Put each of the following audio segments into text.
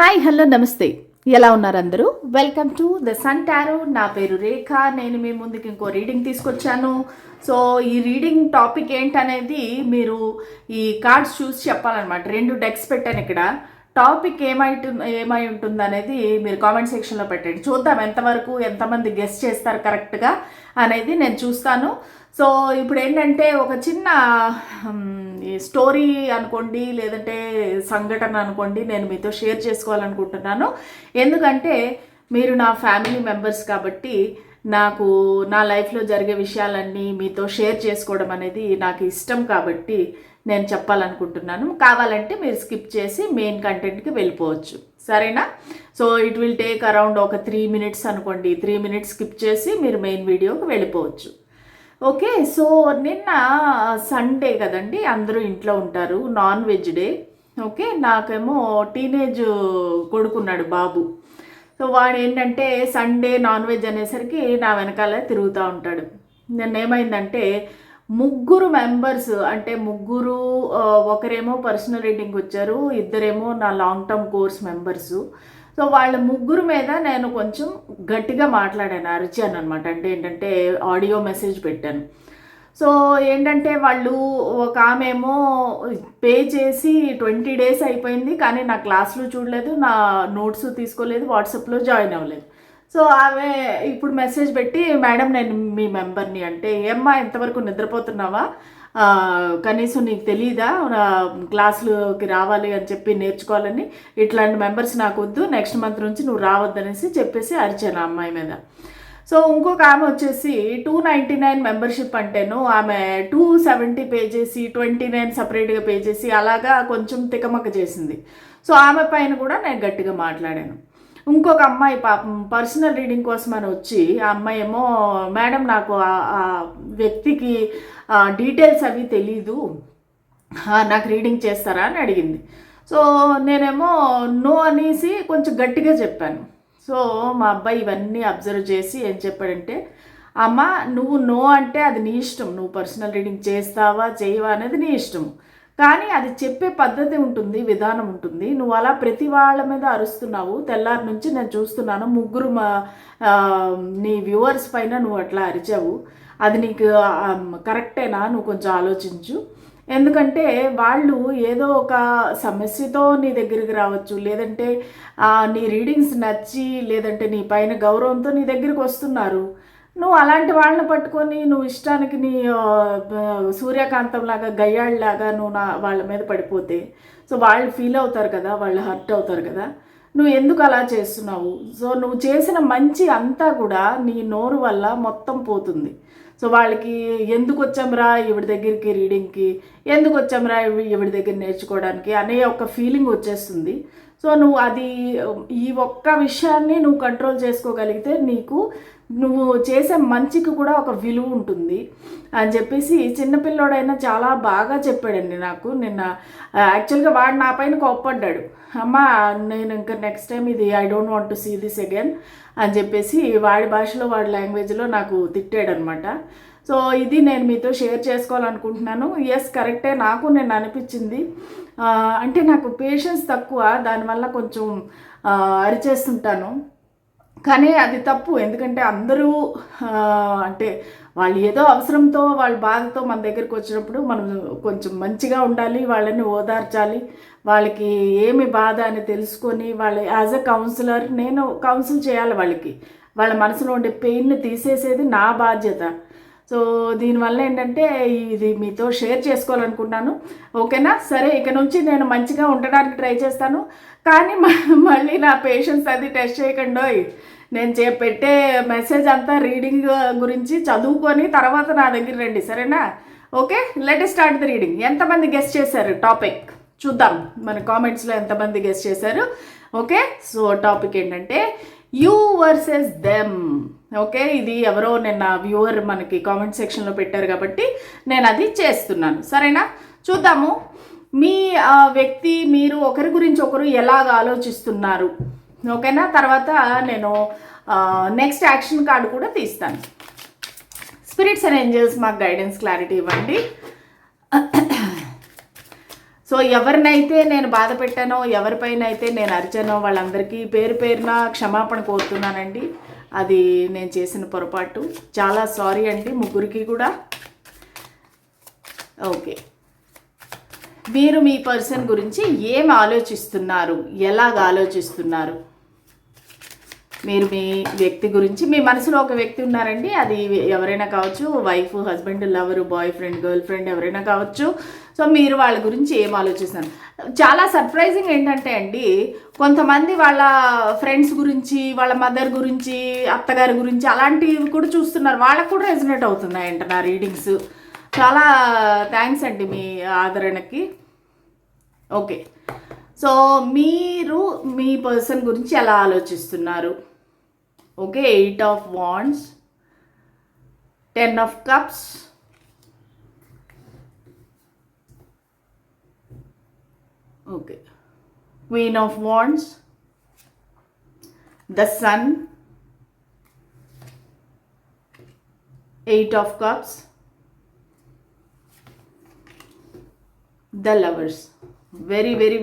Hi hello నమస్తే. ఎలా ఉన్నారు అందరూ? Welcome to the sun tarot నా పేరు రేఖ. నేను మీ ముందుకి ఇంకో రీడింగ్ తీసుకొచ్చాను. సో ఈ రీడింగ్ టాపిక్ ఏంటనేది మీరు ఈ కార్డ్స్ చూసి చెప్పాలన్నమాట. రెండు డెక్స్ పెట్టాను ఇక్కడ. టాపిక్ ఏమై ఏమై ఉంటుంది అనేది మీరు కామెంట్ సెక్షన్లో పెట్టండి. చూద్దాం ఎంతవరకు ఎంతమంది గెస్ట్ చేస్తారు కరెక్ట్గా అనేది నేను చూస్తాను. సో ఇప్పుడు ఏంటంటే ఒక చిన్న ఈ స్టోరీ అనుకోండి లేదంటే సంఘటన అనుకోండి నేను మీతో షేర్ చేసుకోవాలనుకుంటున్నాను. ఎందుకంటే మీరు నా ఫ్యామిలీ మెంబర్స్ కాబట్టి నాకు నా లైఫ్లో జరిగే విషయాలన్నీ మీతో షేర్ చేసుకోవడం అనేది నాకు ఇష్టం కాబట్టి నేను చెప్పాలనుకుంటున్నాను. కావాలంటే మీరు స్కిప్ చేసి మెయిన్ కంటెంట్కి వెళ్ళిపోవచ్చు. సరేనా? So it will take around ఒక త్రీ మినిట్స్ అనుకోండి. త్రీ మినిట్స్ స్కిప్ చేసి మీరు మెయిన్ వీడియోకి వెళ్ళిపోవచ్చు. ఓకే సో నిన్న సండే కదండి అందరూ ఇంట్లో ఉంటారు నాన్ వెజ్ డే. ఓకే నాకేమో టీనేజ్ కొడుకున్నాడు బాబు. సో వాడు ఏంటంటే సండే నాన్ వెజ్ అనేసరికి నా వెనకాల తిరుగుతూ ఉంటాడు. నిన్న ఏమైందంటే ముగ్గురు మెంబర్స్ అంటే ముగ్గురు ఒకరేమో పర్సనల్ రీడింగ్ వచ్చారు ఇద్దరేమో నా long term course members so వాళ్ళ ముగ్గురు మీద నేను కొంచెం గట్టిగా మాట్లాడాను అరిచాను అనమాట అంటే ఏంటంటే ఆడియో మెసేజ్ పెట్టాను. సో ఏంటంటే వాళ్ళు ఒక ఆమె ఏమో పే చేసి ట్వంటీ డేస్ అయిపోయింది కానీ నా క్లాసులు చూడలేదు నా నోట్స్ తీసుకోలేదు వాట్సాప్లో జాయిన్ అవ్వలేదు. సో ఆమె ఇప్పుడు మెసేజ్ పెట్టి మేడం నేను మీ మెంబర్ని అంటే ఏమ్మా ఎంతవరకు నిద్రపోతున్నావా? కనీసం నీకు తెలియదా క్లాసులకి రావాలి అని చెప్పి నేర్చుకోవాలని? ఇట్లాంటి మెంబర్స్ నాకు వద్దు నెక్స్ట్ మంత్ నుంచి నువ్వు రావద్దనేసి చెప్పేసి అరిచాను ఆ అమ్మాయి మీద. సో ఇంకొక ఆమె వచ్చేసి టూ నైంటీ నైన్ మెంబర్షిప్ అంటేను ఆమె టూ సెవెంటీ పే చేసి ట్వంటీ నైన్ సపరేట్గా పే చేసి అలాగా కొంచెం తికమక చేసింది. సో ఆమె పైన కూడా నేను గట్టిగా మాట్లాడాను. ఇంకొక అమ్మాయి పాపం పర్సనల్ రీడింగ్ కోసం అని వచ్చి ఆ అమ్మాయి ఏమో మేడం నాకు ఆ- వ్యక్తికి డీటెయిల్స్ అవి తెలీదు. నాకు రీడింగ్ చేస్తారా? అని అడిగింది. సో నేనేమో నో అనేసి కొంచెం గట్టిగా చెప్పాను. సో మా అబ్బాయి ఇవన్నీ అబ్జర్వ్ చేసి ఏం చెప్పాడంటే అమ్మ నువ్వు నో అంటే అది నీ ఇష్టం. నువ్వు పర్సనల్ రీడింగ్ చేస్తావా చేయవా అనేది నీ ఇష్టం కానీ అది చెప్పే పద్ధతి ఉంటుంది విధానం ఉంటుంది. నువ్వు అలా ప్రతి వాళ్ళ మీద అరుస్తున్నావు. తెల్లారి నుంచి నేను చూస్తున్నాను ముగ్గురు మా నీ వ్యూవర్స్ పైన నువ్వు అట్లా అరిచావు. అది నీకు కరెక్టేనా? నువ్వు కొంచెం ఆలోచించు. ఎందుకంటే వాళ్ళు ఏదో ఒక సమస్యతో నీ దగ్గరికి రావచ్చు. లేదంటే నీ రీడింగ్స్ నచ్చి లేదంటే నీ పైన గౌరవంతో నీ దగ్గరికి వస్తున్నారు. నువ్వు అలాంటి వాళ్ళని పట్టుకొని నువ్వు ఇష్టానికి నీ ఆ, బ- సూర్యకాంతంలాగా గయ్యాళ్ళలాగా నువ్వు నా వాళ్ళ మీద పడిపోతే సో వాళ్ళు ఫీల్ అవుతారు కదా వాళ్ళు హర్ట్ అవుతారు కదా నువ్వు ఎందుకు అలా చేస్తున్నావు? సో నువ్వు చేసిన మంచి అంతా కూడా నీ నోరు వల్ల మొత్తం పోతుంది. సో వాళ్ళకి ఎందుకు వచ్చాంరా ఈవిడ దగ్గరికి రీడింగ్కి? ఎందుకు వచ్చాంరా ఇవి- ఈవిడ దగ్గర నేర్చుకోవడానికి? అనే ఒక ఫీలింగ్ వచ్చేస్తుంది. సో నువ్వు అది ఈ ఒక్క విషయాన్ని నువ్వు కంట్రోల్ చేసుకోగలిగితే నీకు నువ్వు చేసే మంచికి కూడా ఒక విలువ ఉంటుంది. అని చెప్పేసి చిన్నపిల్లోడైనా చాలా బాగా చెప్పాడండి నాకు. నిన్న యాక్చువల్గా వాడు నా పైన కోప్పడ్డాడు. అమ్మ నేను ఇంకా నెక్స్ట్ టైం ఇది I don't want to see this again అని చెప్పేసి వాడి భాషలో వాడి లాంగ్వేజ్లో నాకు తిట్టాడనమాట సో ఇది నేను మీతో షేర్ చేసుకోవాలనుకుంటున్నాను. ఎస్ కరెక్టే నాకు నేను అనిపించింది. అంటే నాకు పేషెన్స్ తక్కువ దానివల్ల కొంచెం అరిచేస్తుంటాను. కానీ అది తప్పు. ఎందుకంటే అందరూ అంటే వాళ్ళు ఏదో అవసరంతో వాళ్ళ బాధతో మన దగ్గరికి వచ్చినప్పుడు మనం కొంచెం మంచిగా ఉండాలి వాళ్ళని ఓదార్చాలి. వాళ్ళకి ఏమి బాధ అని తెలుసుకొని వాళ్ళ యాజ్ ఎ కౌన్సిలర్ నేను కౌన్సిల్ చేయాలి వాళ్ళకి. వాళ్ళ మనసులో ఉండే పెయిన్ని తీసేసేది నా బాధ్యత. సో దీనివల్ల ఏంటంటే ఇది మీతో షేర్ చేసుకోవాలనుకున్నాను ఓకేనా? సరే ఇక నుంచి నేను మంచిగా ఉండడానికి ట్రై చేస్తాను. కానీ మళ్ళీ నా పేషెన్స్ అది టెస్ట్ చేయకండోయ్ నేను చే పెట్టే మెసేజ్ అంతా రీడింగ్ గురించి చదువుకొని తర్వాత నా దగ్గర రండి సరేనా? Okay? Let start the reading ఎంతమంది గెస్ట్ చేశారు? టాపిక్ చూద్దాం. మన కామెంట్స్లో ఎంతమంది గెస్ట్ చేశారు? ఓకే? సో టాపిక్ ఏంటంటే యూ వర్సెస్ దెమ్ ఓకే ఇది ఎవరో నిన్న వ్యూవర్ మనకి కామెంట్ సెక్షన్లో పెట్టారు కాబట్టి నేను అది చేస్తున్నాను. సరేనా? చూద్దాము. మీ వ్యక్తి మీరు ఒకరి గురించి ఒకరు ఎలాగ ఆలోచిస్తున్నారు? ఓకేనా? తర్వాత నేను నెక్స్ట్ యాక్షన్ కార్డు కూడా తీస్తాను. స్పిరిట్స్ అండ్ ఏంజల్స్ మాకు గైడెన్స్ క్లారిటీ ఇవ్వండి. సో ఎవరినైతే నేను బాధ పెట్టానో ఎవరిపైన అయితే నేను అరిచానో వాళ్ళందరికీ పేరు పేరున క్షమాపణ కోరుతున్నానండి. అది నేను చేసిన పొరపాటు. చాలా సారీ అండి ముగ్గురికి కూడా. ఓకే. మీరు మీ పర్సన్ గురించి ఏం ఆలోచిస్తున్నారు? ఎలాగ ఆలోచిస్తున్నారు? మీరు మీ వ్యక్తి గురించి మీ మనసులో ఒక వ్యక్తి ఉన్నారండి. అది ఎవరైనా కావచ్చు wife husband lover boyfriend girlfriend ఎవరైనా కావచ్చు. సో మీరు వాళ్ళ గురించి ఏం ఆలోచిస్తున్నారు? చాలా సర్ప్రైజింగ్ ఏంటంటే అండి కొంతమంది వాళ్ళ ఫ్రెండ్స్ గురించి వాళ్ళ మదర్ గురించి అత్తగారి గురించి అలాంటివి కూడా చూస్తున్నారు. వాళ్ళకు కూడా రెజినేట్ అవుతున్నాయంట నా రీడింగ్స్ చాలా థ్యాంక్స్ అండి మీ ఆదరణకి. ఓకే సో మీరు మీ పర్సన్ గురించి ఎలా ఆలోచిస్తున్నారు? Okay eight of wands ten of cups okay. Queen of wands the sun eight of cups the lovers very very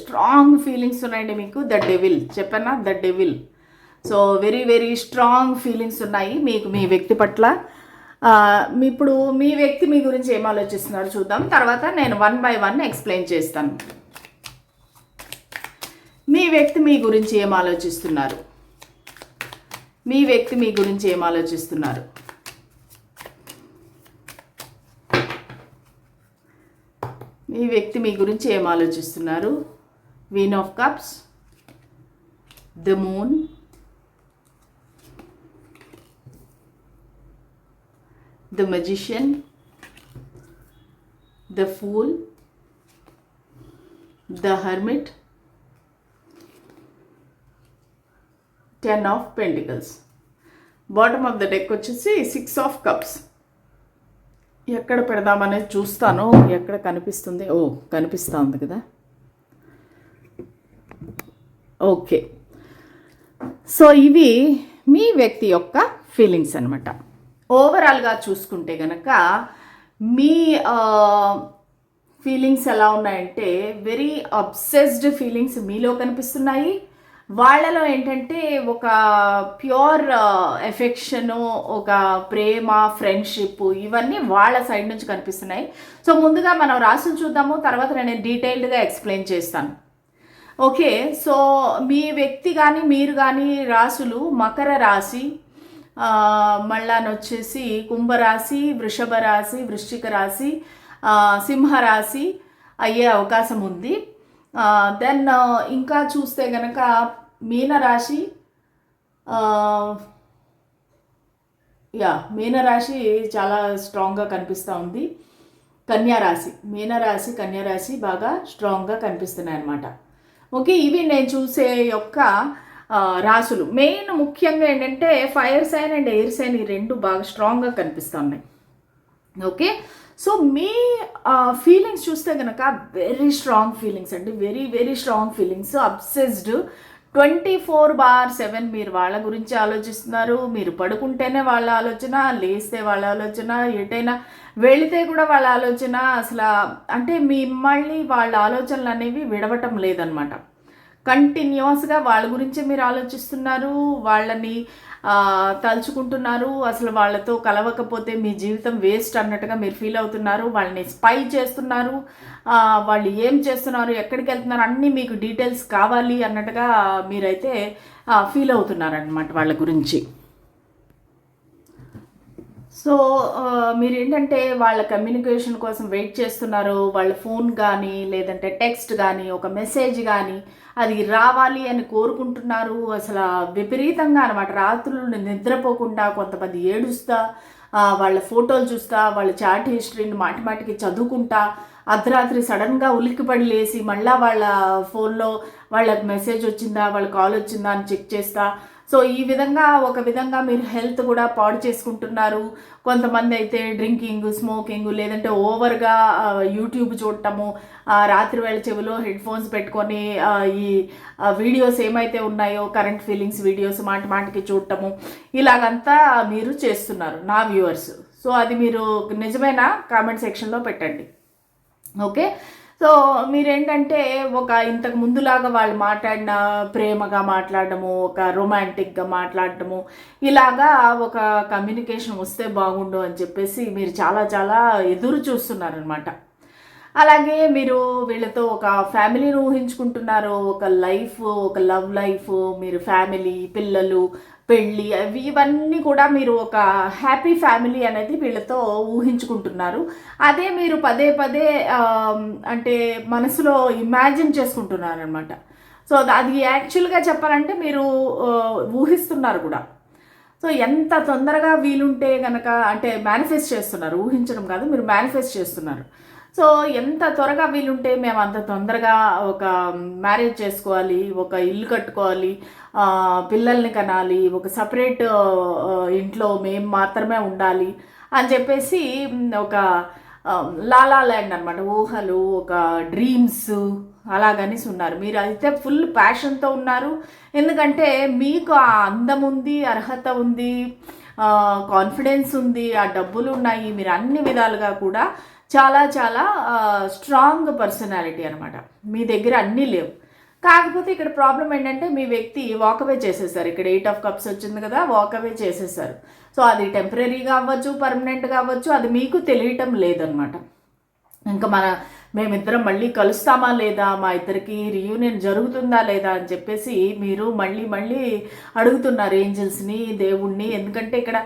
strong feelings ఉన్నాయండి మీకు. ద డెవిల్ చెప్పనా? The devil so very very strong feelings ఉన్నాయి మీకు మీ వ్యక్తి పట్ల. మీ ఇప్పుడు మీ వ్యక్తి మీ గురించి ఏం ఆలోచిస్తున్నారు చూద్దాం. తర్వాత నేను వన్ బై వన్ ఎక్స్ప్లెయిన్ చేస్తాను. మీ వ్యక్తి మీ గురించి ఏం ఆలోచిస్తున్నారు? మీ వ్యక్తి మీ గురించి ఏం ఆలోచిస్తున్నారు? మీ వ్యక్తి మీ గురించి ఏం ఆలోచిస్తున్నారు? Queen of cups the moon the magician the fool the hermit ten of pentacles bottom of the deck వచ్చేసి సిక్స్ ఆఫ్ కప్స్ ఎక్కడ పెడదామనేది చూస్తాను. ఎక్కడ కనిపిస్తుంది? ఓ కనిపిస్తూ ఉంది కదా. ఓకే. సో ఇవి మీ వ్యక్తి యొక్క ఫీలింగ్స్ అనమాట ఓవరాల్గా చూసుకుంటే కనుక మీ ఫీలింగ్స్ ఎలా ఉన్నాయంటే వెరీ అబ్సెస్డ్ ఫీలింగ్స్ మీలో కనిపిస్తున్నాయి. వాళ్ళలో ఏంటంటే ఒక ప్యూర్ ఎఫెక్షను ఒక ప్రేమ ఫ్రెండ్షిప్ ఇవన్నీ వాళ్ళ సైడ్ నుంచి కనిపిస్తున్నాయి. సో ముందుగా మనం రాసులు చూద్దాము తర్వాత నేను డీటెయిల్డ్గా ఎక్స్ప్లెయిన్ చేస్తాను. ఓకే సో మీ వ్యక్తి కానీ మీరు కానీ రాసులు మకర రాశి ఆ, మళ్ళానొచ్చేసి కుంభరాశి వృషభ రాశి వృశ్చిక రాశి సింహరాశి అయ్యే అవకాశం ఉంది. దెన్ ఇంకా చూస్తే గనక మీనరాశి యా మీనరాశి చాలా స్ట్రాంగ్గా కనిపిస్తూ ఉంది. కన్యారాశి మీనరాశి కన్యారాశి బాగా స్ట్రాంగ్గా కనిపిస్తున్నాయి అన్నమాట. ఓకే ఇవి నేను చూసే యొక్క రాసులు మెయిన్ ముఖ్యంగా ఏంటంటే fire sign and air sign ఈ రెండు బాగా స్ట్రాంగ్గా కనిపిస్తున్నాయి ఓకే సో మీ ఫీలింగ్స్ చూస్తే కనుక వెరీ స్ట్రాంగ్ ఫీలింగ్స్ అండి. Very very strong feelings obsessed twenty four bar seven మీరు వాళ్ళ గురించి ఆలోచిస్తున్నారు. మీరు పడుకుంటేనే వాళ్ళ ఆలోచన లేస్తే వాళ్ళ ఆలోచన ఎటైనా వెళితే కూడా వాళ్ళ ఆలోచన. అసలు అంటే మిమ్మల్ని వాళ్ళ ఆలోచనలు అనేవి విడవటం లేదనమాట కంటిన్యూస్గా వాళ్ళ గురించే మీరు ఆలోచిస్తున్నారు. వాళ్ళని తలుచుకుంటున్నారు. అసలు వాళ్ళతో కలవకపోతే మీ జీవితం వేస్ట్ అన్నట్టుగా మీరు ఫీల్ అవుతున్నారు. వాళ్ళని స్పై చేస్తున్నారు. వాళ్ళు ఏం చేస్తున్నారు ఎక్కడికి వెళ్తున్నారు అన్నీ మీకు డీటెయిల్స్ కావాలి అన్నట్టుగా మీరైతే ఫీల్ అవుతున్నారనమాట వాళ్ళ గురించి. సో మీరు ఏంటంటే వాళ్ళ కమ్యూనికేషన్ కోసం వెయిట్ చేస్తున్నారు. వాళ్ళ ఫోన్ కానీ లేదంటే టెక్స్ట్ కానీ ఒక మెసేజ్ కానీ అది రావాలి అని కోరుకుంటున్నారు. అసలు విపరీతంగా అనమాట రాత్రులు నిద్రపోకుండా కొంతమంది ఏడుస్తా వాళ్ళ ఫోటోలు చూస్తా వాళ్ళ చాట్ హిస్టరీని మాటి మాటికి చదువుకుంటా అర్ధరాత్రి సడన్గా ఉలిక్కిపడి లేసి మళ్ళీ వాళ్ళ ఫోన్లో వాళ్ళకి మెసేజ్ వచ్చిందా వాళ్ళ కాల్ వచ్చిందా అని చెక్ చేస్తా సో ఈ విధంగా ఒక విధంగా మీరు హెల్త్ కూడా పాడు చేసుకుంటున్నారు. కొంతమంది అయితే డ్రింకింగ్ స్మోకింగ్ లేదంటే ఓవర్గా యూట్యూబ్ చూడటము రాత్రివేళ రాత్రి వేళ చెవిలో హెడ్ ఫోన్స్ పెట్టుకొని ఈ వీడియోస్ ఏమైతే ఉన్నాయో కరెంట్ ఫీలింగ్స్ వీడియోస్ మాటి మాటికి చూడటము ఇలాగంతా మీరు చేస్తున్నారు నా వ్యూవర్స్. సో అది మీరు నిజమేనా? కామెంట్ సెక్షన్లో పెట్టండి. ఓకే? సో మీరేంటంటే ఒక ఇంతకు ముందులాగా వాళ్ళు మాట్లాడిన ప్రేమగా మాట్లాడడము ఒక రొమాంటిక్గా మాట్లాడటము ఇలాగా ఒక కమ్యూనికేషన్ వస్తే బాగుండు అని చెప్పేసి మీరు చాలా చాలా ఎదురు చూస్తున్నారనమాట అలాగే మీరు వీళ్ళతో ఒక ఫ్యామిలీని ఊహించుకుంటున్నారు ఒక లైఫ్ ఒక లవ్ లైఫ్ మీరు ఫ్యామిలీ పిల్లలు పెళ్ళి అవి ఇవన్నీ కూడా మీరు ఒక హ్యాపీ ఫ్యామిలీ అనేది వీళ్ళతో ఊహించుకుంటున్నారు. అదే మీరు పదే పదే అంటే మనసులో ఇమాజిన్ చేసుకుంటున్నారు అనమాట సో అది యాక్చువల్గా చెప్పాలంటే మీరు ఊహిస్తున్నారు కూడా. సో ఎంత తొందరగా వీలుంటే కనుక అంటే మేనిఫెస్ట్ చేస్తున్నారు. ఊహించడం కాదు మీరు మేనిఫెస్ట్ చేస్తున్నారు. సో ఎంత త్వరగా వీలుంటే మేము అంత తొందరగా ఒక మ్యారేజ్ చేసుకోవాలి ఒక ఇల్లు కట్టుకోవాలి పిల్లల్ని కనాలి ఒక సపరేట్ ఇంట్లో మేము మాత్రమే ఉండాలి అని చెప్పేసి ఒక లాలా ల్యాండ్ అనమాట ఊహలు ఒక డ్రీమ్స్ అలాగనేసి ఉన్నారు. మీరు అయితే ఫుల్ ప్యాషన్తో ఉన్నారు. ఎందుకంటే మీకు ఆ అందం ఉంది అర్హత ఉంది కాన్ఫిడెన్స్ ఉంది ఆ డబ్బులు ఉన్నాయి మీరు అన్ని విధాలుగా కూడా చాలా చాలా స్ట్రాంగ్ పర్సనాలిటీ అనమాట మీ దగ్గర అన్నీ లేవు. కాకపోతే ఇక్కడ ప్రాబ్లం ఏంటంటే మీ వ్యక్తి వాకవే చేసేసారు. ఇక్కడ ఎయిట్ ఆఫ్ కప్స్ వచ్చింది కదా వాకవే చేసేసారు. సో అది టెంపరీగా అవ్వచ్చు పర్మనెంట్గా అవ్వచ్చు అది మీకు తెలియటం లేదనమాట ఇంకా మన మేమిద్దరం మళ్ళీ కలుస్తామా లేదా మా ఇద్దరికి రియూనియన్ జరుగుతుందా లేదా అని చెప్పేసి మీరు మళ్ళీ మళ్ళీ అడుగుతున్నారు ఏంజల్స్ని దేవుణ్ణి ఎందుకంటే ఇక్కడ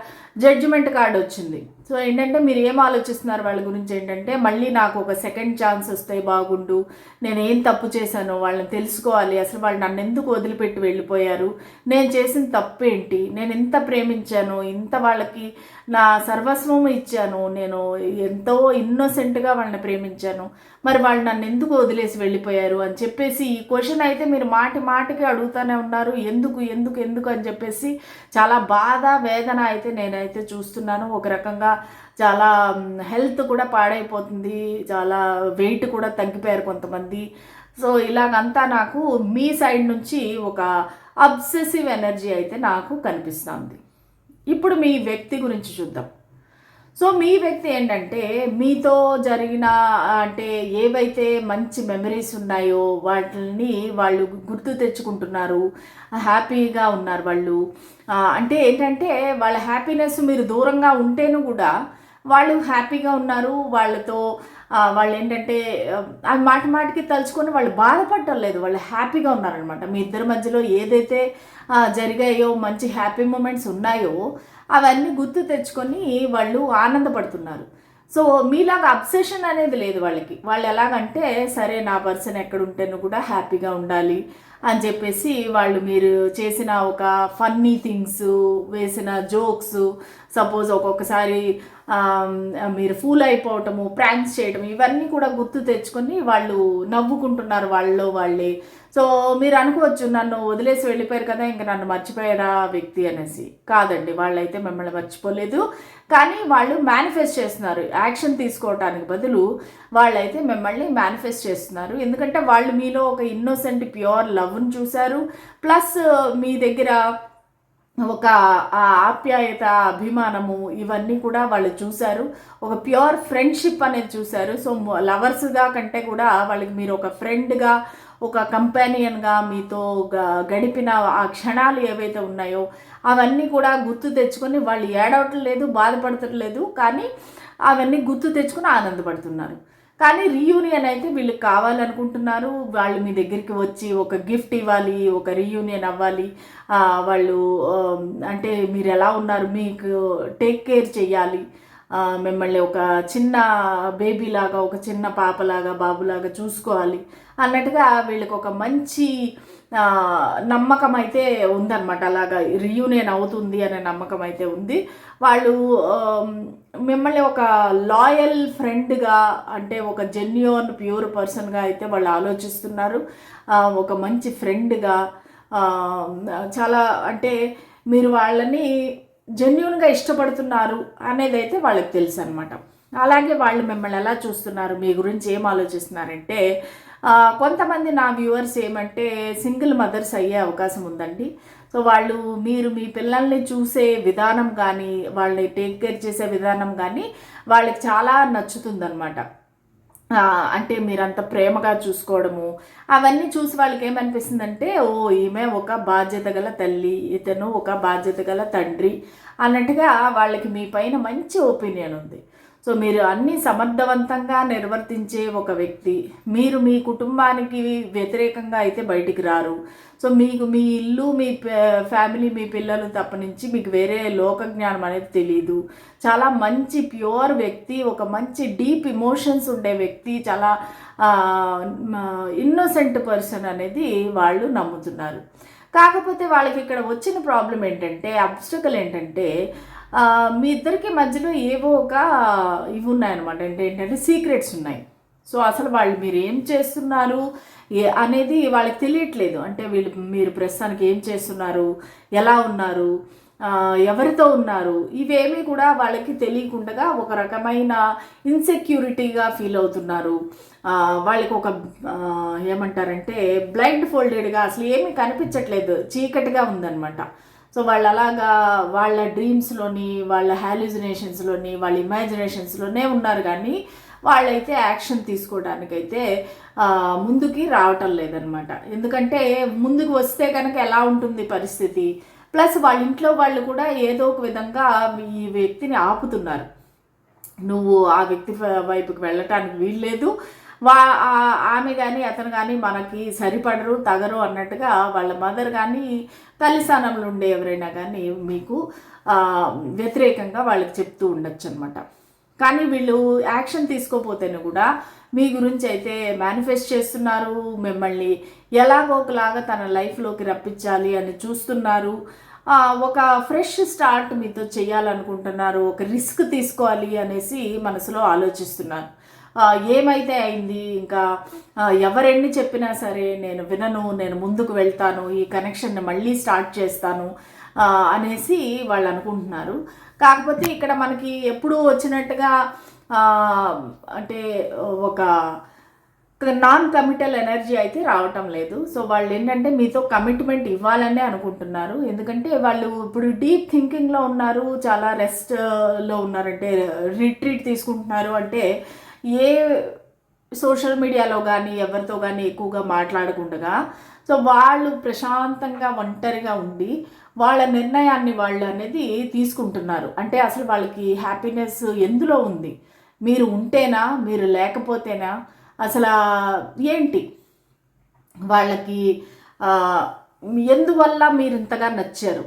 జడ్జిమెంట్ కార్డు వచ్చింది. సో ఏంటంటే మీరు ఏం ఆలోచిస్తున్నారు వాళ్ళ గురించి ఏంటంటే మళ్ళీ నాకు ఒక సెకండ్ ఛాన్స్ వస్తే బాగుండు నేను ఏం తప్పు చేశాను వాళ్ళని తెలుసుకోవాలి అసలు వాళ్ళు నన్ను ఎందుకు వదిలిపెట్టి వెళ్ళిపోయారు నేను చేసిన తప్పు ఏంటి నేను ఎంత ప్రేమించాను ఇంత వాళ్ళకి నా సర్వస్వం ఇచ్చాను నేను ఎంతో ఇన్నోసెంట్గా వాళ్ళని ప్రేమించాను మరి వాళ్ళు నన్ను ఎందుకు వదిలేసి వెళ్ళిపోయారు అని చెప్పేసి ఈ క్వశ్చన్ అయితే మీరు మాటి మాటికి అడుగుతూనే ఉన్నారు ఎందుకు ఎందుకు ఎందుకు అని చెప్పేసి చాలా బాధ వేదన అయితే నేనైతే చూస్తున్నాను. ఒక రకంగా చాలా హెల్త్ కూడా పాడైపోతుంది. చాలా వెయిట్ కూడా తగ్గిపోయారు కొంతమంది. సో ఇలాగంతా నాకు మీ సైడ్ నుంచి ఒక అబ్సెసివ్ ఎనర్జీ అయితే నాకు కనిపిస్తుంది. ఇప్పుడు మీ వ్యక్తి గురించి చూద్దాం. సో మీ వ్యక్తి ఏంటంటే మీతో జరిగిన అంటే ఏవైతే మంచి మెమరీస్ ఉన్నాయో వాటిని వాళ్ళు గుర్తు తెచ్చుకుంటున్నారు హ్యాపీగా ఉన్నారు వాళ్ళు. అంటే ఏంటంటే వాళ్ళ హ్యాపీనెస్ మీరు దూరంగా ఉంటేను కూడా వాళ్ళు హ్యాపీగా ఉన్నారు వాళ్ళతో వాళ్ళు ఏంటంటే అవి మాటి మాటికి తలుచుకొని వాళ్ళు బాధపడటం లేదు వాళ్ళు హ్యాపీగా ఉన్నారనమాట. మీ ఇద్దరి మధ్యలో ఏదైతే జరిగాయో మంచి హ్యాపీ మూమెంట్స్ ఉన్నాయో అవన్నీ గుర్తు తెచ్చుకొని వాళ్ళు ఆనందపడుతున్నారు. సో మీలాగా అబ్సెషన్ అనేది లేదు వాళ్ళకి. వాళ్ళు ఎలాగంటే సరే నా పర్సన్ ఎక్కడుంటేనో కూడా హ్యాపీగా ఉండాలి అని చెప్పేసి వాళ్ళు మీరు చేసిన ఒక ఫన్నీ థింగ్స్ వేసిన జోక్స్ సపోజ్ ఒక్కొక్కసారి మీరు ఫూల్ అయిపోవటము ప్రాంక్స్ చేయటం ఇవన్నీ కూడా గుర్తు తెచ్చుకొని వాళ్ళు నవ్వుకుంటున్నారు వాళ్ళలో వాళ్ళే. సో మీరు అనుకోవచ్చు నన్ను వదిలేసి వెళ్ళిపోయారు కదా ఇంకా నన్ను మర్చిపోయారా వ్యక్తి అనేసి. కాదండి వాళ్ళైతే మిమ్మల్ని మర్చిపోలేదు. కానీ వాళ్ళు మేనిఫెస్ట్ చేస్తున్నారు. యాక్షన్ తీసుకోవటానికి బదులు వాళ్ళైతే మిమ్మల్ని మేనిఫెస్ట్ చేస్తున్నారు. ఎందుకంటే వాళ్ళు మీలో ఒక ఇన్నోసెంట్ ప్యూర్ లవ్ని చూశారు. ప్లస్ uh, మీ దగ్గర ఒక ఆప్యాయత అభిమానము ఇవన్నీ కూడా వాళ్ళు చూశారు. ఒక ప్యూర్ ఫ్రెండ్షిప్ అనేది చూశారు. సో లవర్స్గా కంటే కూడా వాళ్ళకి మీరు ఒక ఫ్రెండ్గా ఒక కంపానియన్గా మీతో గడిపిన ఆ క్షణాలు ఏవైతే ఉన్నాయో అవన్నీ కూడా గుర్తు తెచ్చుకొని వాళ్ళు ఏడవటం లేదు బాధపడటం కానీ అవన్నీ గుర్తు తెచ్చుకొని ఆనందపడుతున్నారు. కానీ రీయూనియన్ అయితే వీళ్ళకి కావాలనుకుంటున్నారు. వాళ్ళు మీ దగ్గరికి వచ్చి ఒక గిఫ్ట్ ఇవ్వాలి ఒక రీయూనియన్ అవ్వాలి. వాళ్ళు అంటే మీరు ఎలా ఉన్నారు? మీకు టేక్ కేర్ చేయాలి మిమ్మల్ని ఒక చిన్న బేబీలాగా ఒక చిన్న పాపలాగా బాబులాగా చూసుకోవాలి అన్నట్టుగా వీళ్ళకి ఒక మంచి నమ్మకం అయితే ఉందన్నమాట. అలాగా రియూనియన్ అవుతుంది అనే నమ్మకం అయితే ఉంది. వాళ్ళు మిమ్మల్ని ఒక లాయల్ ఫ్రెండ్గా అంటే ఒక జెన్యున్ ప్యూర్ పర్సన్గా అయితే వాళ్ళు ఆలోచిస్తున్నారు. ఒక మంచి ఫ్రెండ్గా చాలా అంటే మీరు వాళ్ళని జెన్యున్గా ఇష్టపడుతున్నారు అనేది అయితే వాళ్ళకి తెలుసు అనమాట అలాగే వాళ్ళు మిమ్మల్ని ఎలా చూస్తున్నారు? మీ గురించి ఏం ఆలోచిస్తున్నారంటే కొంతమంది నా వ్యూవర్స్ ఏమంటే సింగిల్ మదర్స్ అయ్యే అవకాశం ఉందండి. సో వాళ్ళు మీరు మీ పిల్లల్ని చూసే విధానం కానీ వాళ్ళని టేక్ కేర్ చేసే విధానం కానీ వాళ్ళకి చాలా నచ్చుతుందనమాట అంటే మీరంత ప్రేమగా చూసుకోవడము అవన్నీ చూసి వాళ్ళకి ఏమనిపిస్తుందంటే ఓ ఈమె ఒక బాధ్యత గల తల్లి ఇతను ఒక బాధ్యత గల తండ్రి అన్నట్టుగా వాళ్ళకి మీ పైన మంచి ఒపీనియన్ ఉంది సో మీరు అన్నీ సమర్థవంతంగా నిర్వర్తించే ఒక వ్యక్తి. మీరు మీ కుటుంబానికి వ్యతిరేకంగా అయితే బయటికి రారు. సో మీకు మీ ఇల్లు మీ ఫ్యామిలీ మీ పిల్లలు తప్ప నుంచి మీకు వేరే లోక జ్ఞానం అనేది తెలియదు చాలా మంచి ప్యూర్ వ్యక్తి ఒక మంచి డీప్ ఇమోషన్స్ ఉండే వ్యక్తి చాలా ఇన్నోసెంట్ పర్సన్ అనేది వాళ్ళు నమ్ముతున్నారు. కాకపోతే వాళ్ళకి ఇక్కడ వచ్చిన ప్రాబ్లం ఏంటంటే అబ్స్టకల్ ఏంటంటే మీ ఇద్దరికి మధ్యలో ఏవో ఒక ఇవి ఉన్నాయన్నమాట. అంటే ఏంటంటే సీక్రెట్స్ ఉన్నాయి. సో అసలు వాళ్ళు మీరు ఏం చేస్తున్నారు? ఏ అనేది వాళ్ళకి తెలియట్లేదు. అంటే వీళ్ళు మీరు ప్రస్తుతానికి ఏం చేస్తున్నారు? ఎలా ఉన్నారు? ఎవరితో ఉన్నారు? ఇవేమీ కూడా వాళ్ళకి తెలియకుండా ఒక రకమైన ఇన్సెక్యూరిటీగా ఫీల్ అవుతున్నారు. వాళ్ళకి ఒక ఏమంటారంటే బ్లైండ్ ఫోల్డెడ్గా అసలు ఏమీ కనిపించట్లేదు. చీకటిగా ఉందన్నమాట. సో వాళ్ళు అలాగా వాళ్ళ డ్రీమ్స్లోని వాళ్ళ హాల్యూజినేషన్స్లోని వాళ్ళ ఇమాజినేషన్స్లోనే ఉన్నారు కానీ వాళ్ళైతే యాక్షన్ తీసుకోవడానికైతే ముందుకి రావటం లేదనమాట ఎందుకంటే ముందుకు వస్తే కనుక ఎలా ఉంటుంది పరిస్థితి? ప్లస్ వాళ్ళ ఇంట్లో వాళ్ళు కూడా ఏదో ఒక విధంగా ఈ వ్యక్తిని ఆపుతున్నారు. నువ్వు ఆ వ్యక్తి వైపుకి వెళ్ళటానికి వీల్లేదు. వా ఆ- ఆమె కానీ అతను కానీ మనకి సరిపడరు తగరు అన్నట్టుగా వాళ్ళ మదర్ కానీ తల్లి స్థానంలో ఉండే ఎవరైనా కానీ మీకు వ్యతిరేకంగా వాళ్ళకి చెప్తూ ఉండొచ్చు అనమాట కానీ వీళ్ళు యాక్షన్ తీసుకోపోతేనే కూడా మీ గురించి అయితే మేనిఫెస్ట్ చేస్తున్నారు మిమ్మల్ని ఎలాగోకలాగా తన లైఫ్లోకి రప్పించాలి అని చూస్తున్నారు. ఒక ఫ్రెష్ స్టార్ట్ మీతో చేయాలనుకుంటున్నారు ఒక రిస్క్ తీసుకోవాలి అనేసి మనసులో ఆలోచిస్తున్నారు. ఏమైతే అయింది? ఇంకా ఎవరెన్ని చెప్పినా సరే నేను వినను నేను ముందుకు వెళ్తాను ఈ కనెక్షన్ని మళ్ళీ స్టార్ట్ చేస్తాను అనేసి వాళ్ళు అనుకుంటున్నారు. కాకపోతే ఇక్కడ మనకి ఎప్పుడూ వచ్చినట్టుగా అంటే ఒక నాన్ కమిటల్ ఎనర్జీ అయితే రావటం లేదు. సో వాళ్ళు ఏంటంటే మీతో కమిట్మెంట్ ఇవ్వాలనే అనుకుంటున్నారు. ఎందుకంటే వాళ్ళు ఇప్పుడు డీప్ థింకింగ్లో ఉన్నారు చాలా రెస్ట్లో ఉన్నారంటే రిట్రీట్ తీసుకుంటున్నారు అంటే ఏ సోషల్ మీడియాలో కానీ ఎవరితో కానీ ఎక్కువగా మాట్లాడకుండా సో వాళ్ళు ప్రశాంతంగా ఒంటరిగా ఉండి వాళ్ళ నిర్ణయాన్ని వాళ్ళు అనేది తీసుకుంటున్నారు. అంటే అసలు వాళ్ళకి హ్యాపీనెస్ ఎందులో ఉంది? మీరు ఉంటేనా మీరు లేకపోతేనా? అసలు ఏంటి? వాళ్ళకి ఎందువల్ల మీరు ఇంతగా నచ్చారు?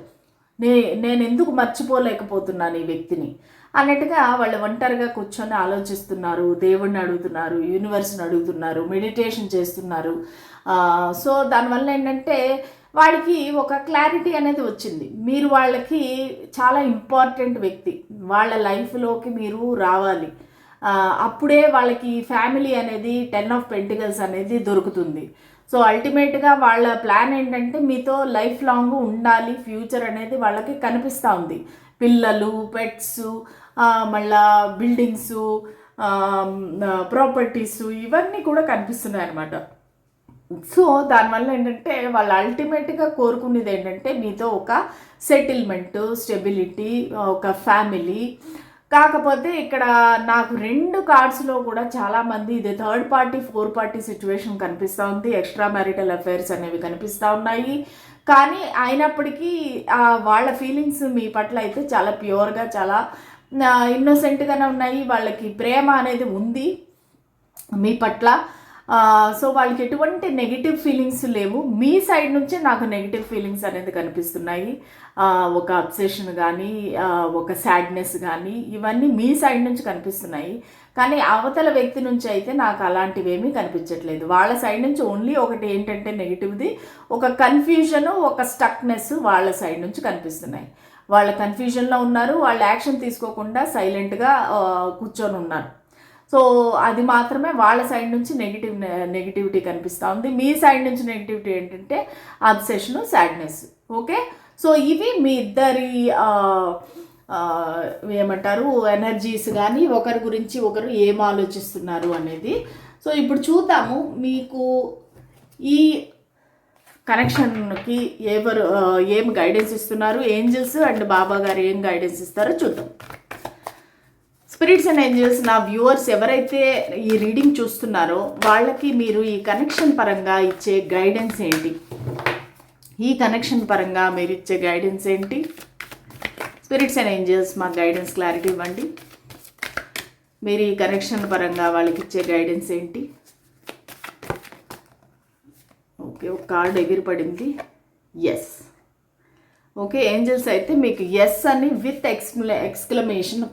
నే నేను ఎందుకు మర్చిపోలేకపోతున్నాను ఈ వ్యక్తిని? అన్నట్టుగా వాళ్ళు ఒంటరిగా కూర్చొని ఆలోచిస్తున్నారు దేవుడిని అడుగుతున్నారు యూనివర్స్ని అడుగుతున్నారు మెడిటేషన్ చేస్తున్నారు. సో దానివల్ల ఏంటంటే వాళ్ళకి ఒక క్లారిటీ అనేది వచ్చింది. మీరు వాళ్ళకి చాలా ఇంపార్టెంట్ వ్యక్తి. వాళ్ళ లైఫ్లోకి మీరు రావాలి. అప్పుడే వాళ్ళకి ఫ్యామిలీ అనేది టెన్ ఆఫ్ పెంటికల్స్ అనేది దొరుకుతుంది. సో అల్టిమేట్గా వాళ్ళ ప్లాన్ ఏంటంటే మీతో లైఫ్ లాంగ్ ఉండాలి. ఫ్యూచర్ అనేది వాళ్ళకి కనిపిస్తూ ఉంది. పిల్లలు పెట్స్ మళ్ళా బిల్డింగ్స్ ప్రాపర్టీస్ ఇవన్నీ కూడా కనిపిస్తున్నాయి అన్నమాట సో దానివల్ల ఏంటంటే వాళ్ళు అల్టిమేట్గా కోరుకునేది ఏంటంటే మీతో ఒక సెటిల్మెంట్ స్టెబిలిటీ ఒక ఫ్యామిలీ. కాకపోతే ఇక్కడ నాకు రెండు కార్డ్స్లో కూడా చాలామంది ఇది third party four party situation కనిపిస్తూ ఉంది. ఎక్స్ట్రా మ్యారిటల్ అఫైర్స్ అనేవి కనిపిస్తూ ఉన్నాయి. కానీ అయినప్పటికీ వాళ్ళ ఫీలింగ్స్ మీ పట్ల అయితే చాలా ప్యూర్గా చాలా ఇన్నోసెంట్గానే ఉన్నాయి. వాళ్ళకి ప్రేమ అనేది ఉంది. మీ పట్ల సో వాళ్ళకి ఎటువంటి నెగిటివ్ ఫీలింగ్స్ లేవు. మీ సైడ్ నుంచే నాకు నెగిటివ్ ఫీలింగ్స్ అనేది కనిపిస్తున్నాయి. ఒక అబ్సెషన్ కానీ ఒక సాడ్నెస్ కానీ ఇవన్నీ మీ సైడ్ నుంచి కనిపిస్తున్నాయి. కానీ అవతల వ్యక్తి నుంచి అయితే నాకు అలాంటివి ఏమీ కనిపించట్లేదు. వాళ్ళ సైడ్ నుంచి ఓన్లీ ఒకటి ఏంటంటే నెగిటివ్ది ఒక కన్ఫ్యూజన్ ఒక స్టక్నెస్ వాళ్ళ సైడ్ నుంచి కనిపిస్తున్నాయి. వాళ్ళ కన్ఫ్యూజన్లో ఉన్నారు వాళ్ళు యాక్షన్ తీసుకోకుండా సైలెంట్గా కూర్చొని ఉన్నారు. సో అది మాత్రమే వాళ్ళ సైడ్ నుంచి నెగిటివ్ నెగిటివిటీ కనిపిస్తూ ఉంది. మీ సైడ్ నుంచి నెగిటివిటీ ఏంటంటే అబ్సెషన్ సాడ్నెస్ ఓకే సో ఇవి మీ ఇద్దరి ఏమంటారు ఎనర్జీస్ కానీ ఒకరి గురించి ఒకరు ఏం ఆలోచిస్తున్నారు అనేది. సో ఇప్పుడు చూద్దాము మీకు ఈ కనెక్షన్కి ఎవరు ఏం గైడెన్స్ ఇస్తున్నారు? ఏంజల్స్ అండ్ బాబా గారు ఏం గైడెన్స్ ఇస్తారో చూద్దాం. స్పిరిట్స్ అండ్ ఏంజల్స్ నా వ్యూవర్స్ ఎవరైతే ఈ రీడింగ్ చూస్తున్నారో వాళ్ళకి మీరు ఈ కనెక్షన్ పరంగా ఇచ్చే గైడెన్స్ ఏంటి? ఈ కనెక్షన్ పరంగా మీరు ఇచ్చే గైడెన్స్ ఏంటి? స్పిరిట్స్ అండ్ ఏంజల్స్ మాకు గైడెన్స్ క్లారిటీ ఇవ్వండి. మీరు ఈ కనెక్షన్ పరంగా వాళ్ళకి ఇచ్చే గైడెన్స్ ఏంటి? ఓకే ఒక కార్డు ఎగిరిపడింది ఎస్ ఓకే ఏంజల్స్ అయితే మీకు ఎస్ అని విత్ ఎక్స్క్ల ఎక్స్క్లమేషన్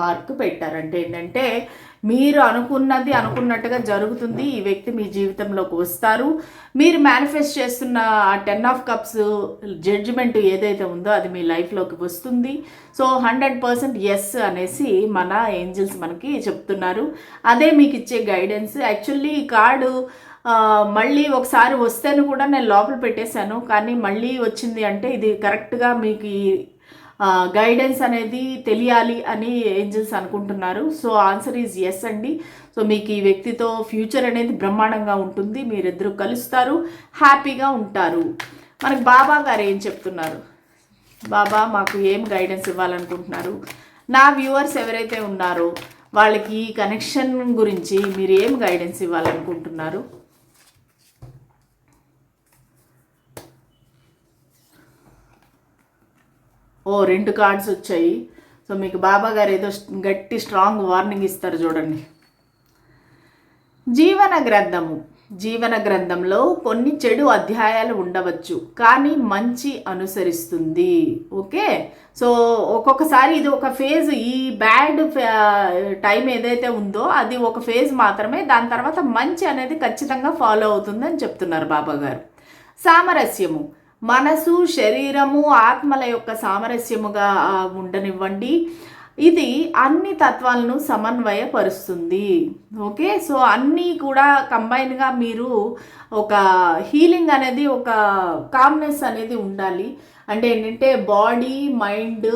మార్క్ పెట్టారంటే ఏంటంటే మీరు అనుకున్నది అనుకున్నట్టుగా జరుగుతుంది ఈ వ్యక్తి మీ జీవితంలోకి వస్తారు. మీరు మేనిఫెస్ట్ చేస్తున్న ఆ టెన్ ఆఫ్ కప్స్ జడ్జిమెంట్ ఏదైతే ఉందో అది మీ లైఫ్లోకి వస్తుంది. సో హండ్రెడ్ పర్సెంట్ ఎస్ అనేసి మన ఏంజల్స్ మనకి చెప్తున్నారు. అదే మీకు ఇచ్చే గైడెన్స్ యాక్చువల్లీ ఈ కార్డు మళ్ళీ ఒకసారి వస్తేను కూడా నేను లోపల పెట్టేశాను. కానీ మళ్ళీ వచ్చింది అంటే ఇది కరెక్ట్గా మీకు గైడెన్స్ అనేది తెలియాలి అని ఏంజల్స్ అనుకుంటున్నారు. సో ఆన్సర్ ఈజ్ ఎస్ అండి. సో మీకు ఈ వ్యక్తితో ఫ్యూచర్ అనేది బ్రహ్మాండంగా ఉంటుంది. మీరిద్దరూ కలుస్తారు. హ్యాపీగా ఉంటారు. మనకి బాబా గారు ఏం చెప్తున్నారు? బాబా మాకు ఏం గైడెన్స్ ఇవ్వాలనుకుంటున్నారు? నా వ్యూవర్స్ ఎవరైతే ఉన్నారో వాళ్ళకి ఈ కనెక్షన్ గురించి మీరు ఏం గైడెన్స్ ఇవ్వాలనుకుంటున్నారు? ఓ రెండు కార్డ్స్ వచ్చాయి. సో మీకు బాబా గారు ఏదో గట్టి స్ట్రాంగ్ వార్నింగ్ ఇస్తారు చూడండి. జీవన గ్రంథము. జీవన గ్రంథంలో కొన్ని చెడు అధ్యాయాలు ఉండవచ్చు కానీ మంచి అనుసరిస్తుంది. ఓకే? సో ఒక్కొక్కసారి ఇది ఒక ఫేజ్ ఈ బ్యాడ్ టైం ఏదైతే ఉందో అది ఒక ఫేజ్ మాత్రమే దాని తర్వాత మంచి అనేది ఖచ్చితంగా ఫాలో అవుతుందని చెప్తున్నారు బాబా గారు. సామరస్యము. మనసు శరీరము ఆత్మల యొక్క సామరస్యముగా ఉండనివ్వండి. ఇది అన్ని తత్వాలను సమన్వయపరుస్తుంది. ఓకే? సో అన్నీ కూడా కంబైన్గా మీరు ఒక హీలింగ్ అనేది ఒక కామ్నెస్ అనేది ఉండాలి. అంటే ఏంటంటే బాడీ మైండ్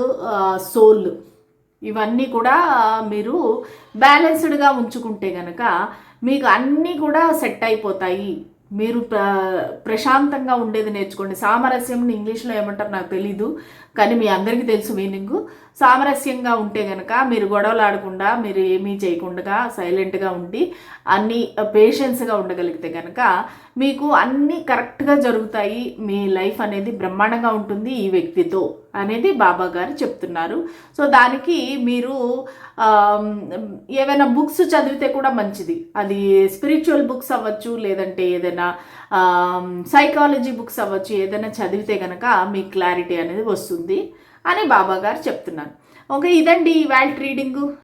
సోల్ ఇవన్నీ కూడా మీరు బ్యాలెన్స్డ్గా ఉంచుకుంటే కనుక మీకు అన్నీ కూడా సెట్ అయిపోతాయి. మీరు ప్ర ప్రశాంతంగా ఉండేది నేర్చుకోండి. సామరస్యంని ఇంగ్లీష్లో ఏమంటారు నాకు తెలీదు. కానీ మీ అందరికీ తెలుసు మీనింగ్. సామరస్యంగా ఉంటే కనుక మీరు గొడవలు ఆడకుండా మీరు ఏమీ చేయకుండా సైలెంట్గా ఉండి అన్ని పేషెన్స్గా ఉండగలిగితే కనుక మీకు అన్నీ కరెక్ట్గా జరుగుతాయి. మీ లైఫ్ అనేది బ్రహ్మాండంగా ఉంటుంది ఈ వ్యక్తితో అనేది బాబా గారు చెప్తున్నారు. సో దానికి మీరు ఏవైనా బుక్స్ చదివితే కూడా మంచిది. అది స్పిరిచువల్ బుక్స్ అవ్వచ్చు లేదంటే ఏదైనా సైకాలజీ బుక్స్ అవ్వచ్చు ఏదైనా చదివితే కనుక మీకు క్లారిటీ అనేది వస్తుంది అని బాబా గారు చెప్తున్నారు. ఓకే ఇదండి ఇవాళ రీడింగు